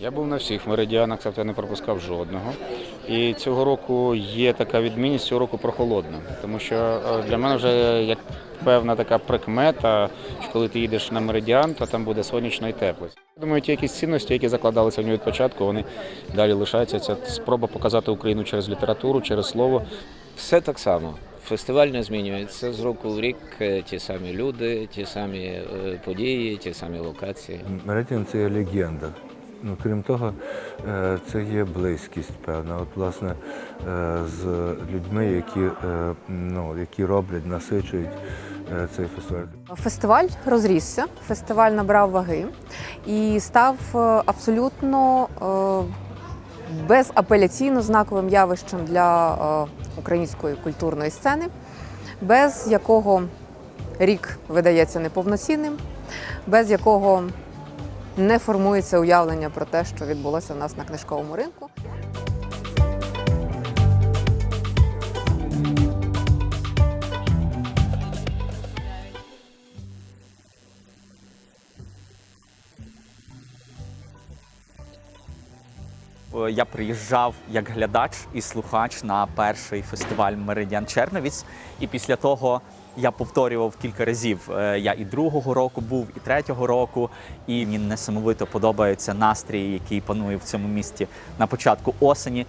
Я був на всіх меридіанах, тобто я не пропускав жодного. І цього року є така відмінність цього року прохолодно. Тому що е, для мене вже як певна така прикмета, що коли ти їдеш на меридіан, то там буде сонячно і тепло. Я Думаю, ті якісь цінності, які закладалися в нього від початку, вони далі лишаються. Це спроба показати Україну через літературу, через слово. Все так само. Фестиваль не змінюється з року в рік. е, Ті самі люди, ті самі е, події, ті самі локації. Меретін це легенда. Ну, крім того, е, це є близькість певна. От, власне, е, з людьми, які, е, ну, які роблять, насичують цей фестиваль. Фестиваль розрісся, фестиваль набрав ваги і став абсолютно безапеляційно знаковим явищем для української культурної сцени, без якого рік видається неповноцінним, без якого не формується уявлення про те, що відбулося в нас на книжковому ринку. Я приїжджав як глядач і слухач на перший фестиваль Меридіан Черновіць. І після того я повторював кілька разів. Е, Я і другого року був, і третього року. І мені несамовито подобається настрій, який панує в цьому місті на початку осені.